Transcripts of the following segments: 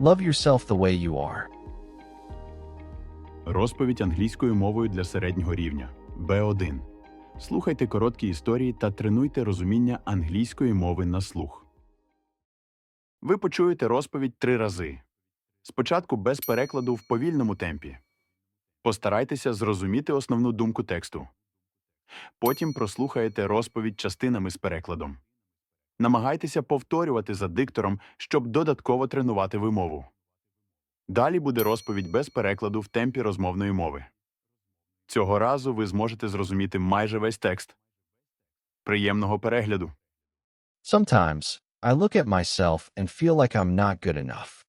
Love yourself the way you are. Розповідь англійською мовою для середнього рівня Б1. Слухайте короткі історії та тренуйте розуміння англійської мови на слух. Ви почуєте розповідь три рази. Спочатку без перекладу в повільному темпі. Постарайтеся зрозуміти основну думку тексту. Потім прослухаєте розповідь частинами з перекладом. Намагайтеся повторювати за диктором, щоб додатково тренувати вимову. Далі буде розповідь без перекладу в темпі розмовної мови. Цього разу ви зможете зрозуміти майже весь текст. Приємного перегляду! Sometimes, I look at myself and feel like I'm not good enough.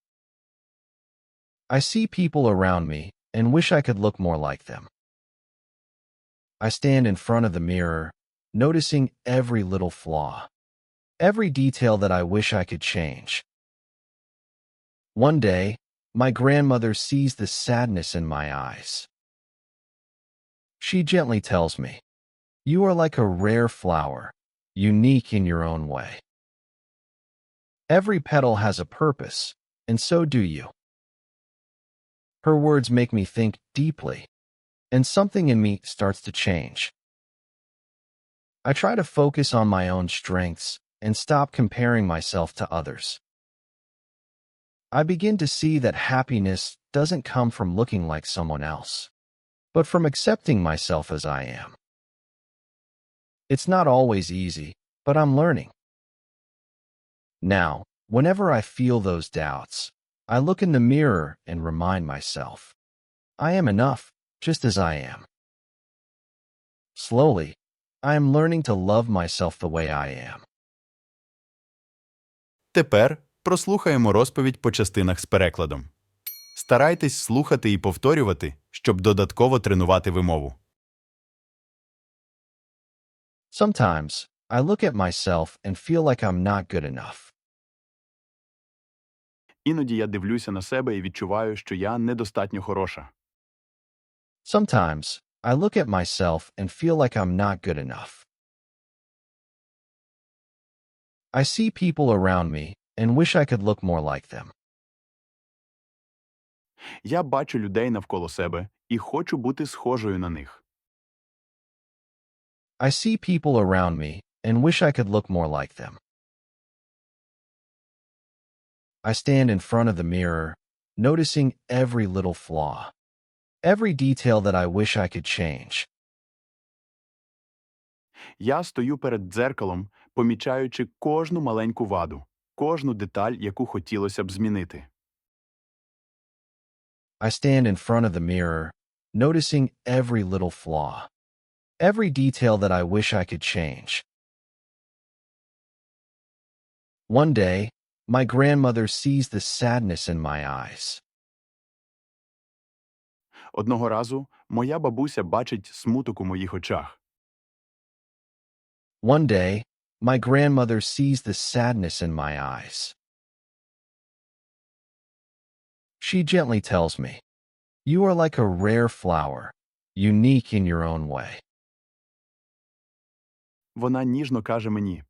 I see people around me and wish I could look more like them. I stand in front of the mirror, noticing every little flaw, every detail that I wish I could change. One day, my grandmother sees the sadness in my eyes. She gently tells me, You are like a rare flower, unique in your own way. Every petal has a purpose, and so do you. Her words make me think deeply, and something in me starts to change. I try to focus on my own strengths and stop comparing myself to others. I begin to see that happiness doesn't come from looking like someone else, but from accepting myself as I am. It's not always easy, but I'm learning. Now, whenever I feel those doubts, I look in the mirror and remind myself, I am enough just as I am. Slowly, I am learning to love myself the way I am. Тепер прослухаємо розповідь по частинах з перекладом. Старайтесь слухати і повторювати, щоб додатково тренувати вимову. Sometimes, I look at myself and feel like I'm not good enough. Іноді я дивлюся на себе і відчуваю, що я недостатньо хороша. Sometimes, I look at myself and feel like I'm not good enough. I see people around me and wish I could look more like them. Я бачу людей навколо себе і хочу бути схожою на них. I see people around me and wish I could look more like them. I stand in front of the mirror, noticing every little flaw, every detail that I wish I could change. Я стою перед дзеркалом, помічаючи кожну маленьку ваду, кожну деталь, яку хотілося б змінити. I stand in front of the mirror, noticing every little flaw, every detail that I wish I could change. One day, my grandmother sees the sadness in my eyes. Одного разу моя бабуся бачить смуток у моїх очах. One day, my grandmother sees the sadness in my eyes. She gently tells me, You are like a rare flower, unique in your own way. Вона ніжно каже мені: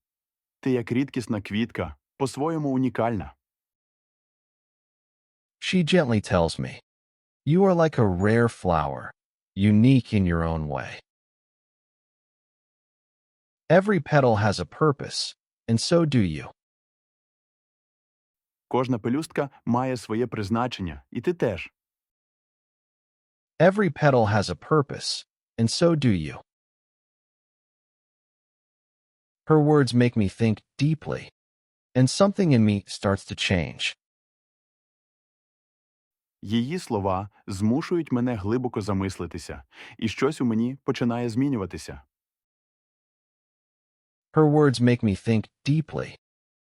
Ти як рідкісна квітка, по-своєму унікальна. She gently tells me, You are like a rare flower, unique in your own way. Every petal has a purpose, and so do you. Кожна пелюстка має своє призначення, і ти теж. Every petal has a purpose, and so do you. Her words make me think deeply, and something in me starts to change. Її слова змушують мене глибоко замислитися, і щось у мені починає змінюватися. Her words make me think deeply,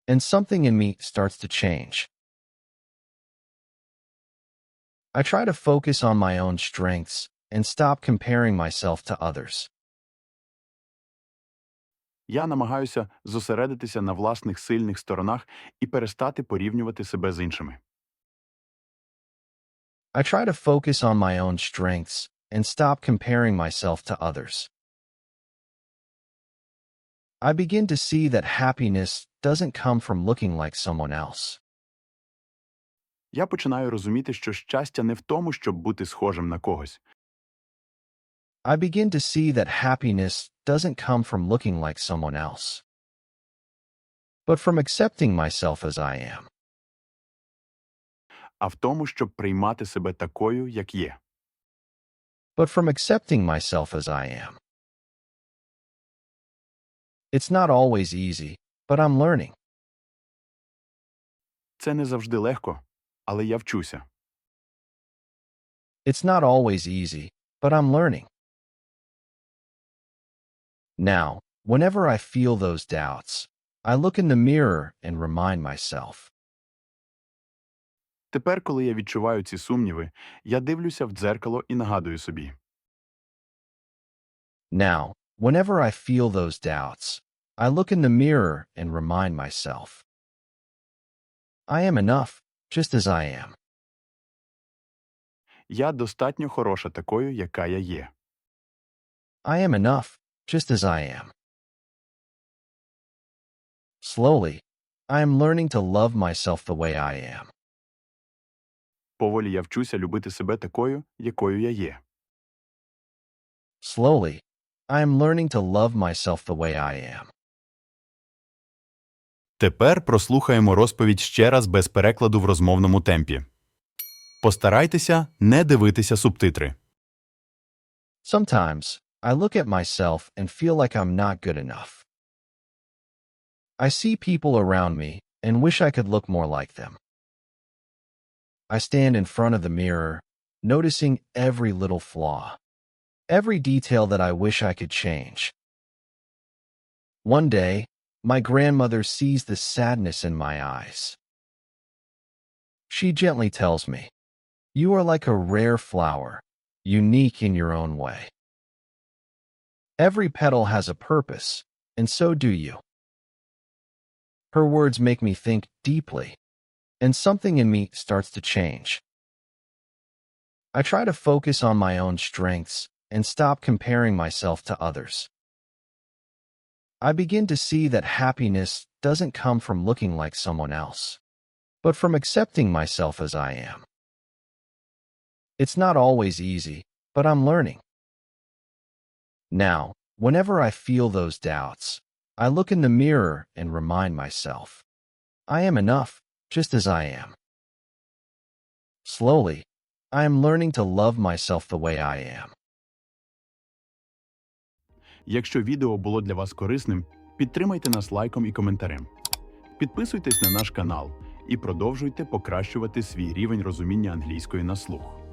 and something in me starts to change. I try to focus on my own strengths and stop comparing myself to others. Я намагаюся зосередитися на власних сильних сторонах і перестати порівнювати себе з іншими. I try to focus on my own strengths and stop comparing myself to others. I begin to see that happiness doesn't come from looking like someone else. я починаю розуміти, що щастя не в тому, щоб бути схожим на когось. I begin to see that happiness doesn't come from looking like someone else, but from accepting myself as I am. а в тому, щоб приймати себе такою, як є. but from accepting myself as I am. It's not always easy, but I'm learning. Це не завжди легко, але я вчуся. It's not always easy, but I'm learning. Now, whenever I feel those doubts, I look in the mirror and remind myself Тепер, коли я відчуваю ці сумніви, я дивлюся в дзеркало і нагадую собі. Now, whenever I feel those doubts, I look in the mirror and remind myself I am enough, just as I am. Я достатньо хороша такою, яка я є. I am enough, just as I am. Slowly, I am learning to love myself the way I am. Поволі я вчуся любити себе такою, якою я є. Slowly, I am learning to love myself the way I am. Тепер прослухаємо розповідь ще раз без перекладу в розмовному темпі. Постарайтеся не дивитися субтитри. Sometimes, I look at myself and feel like I'm not good enough. I see people around me and wish I could look more like them. I stand in front of the mirror, noticing every little flaw, every detail that I wish I could change. One day, my grandmother sees the sadness in my eyes. She gently tells me, You are like a rare flower, unique in your own way. Every petal has a purpose, and so do you. Her words make me think deeply, and something in me starts to change. I try to focus on my own strengths and stop comparing myself to others. I begin to see that happiness doesn't come from looking like someone else, but from accepting myself as I am. It's not always easy, but I'm learning. Now, whenever I feel those doubts, I look in the mirror and remind myself I am enough, just as I am. Slowly, I am learning to love myself the way I am. Якщо відео було для вас корисним, підтримайте нас лайком і коментарем. Підписуйтесь на наш канал і продовжуйте покращувати свій рівень розуміння англійської на слух.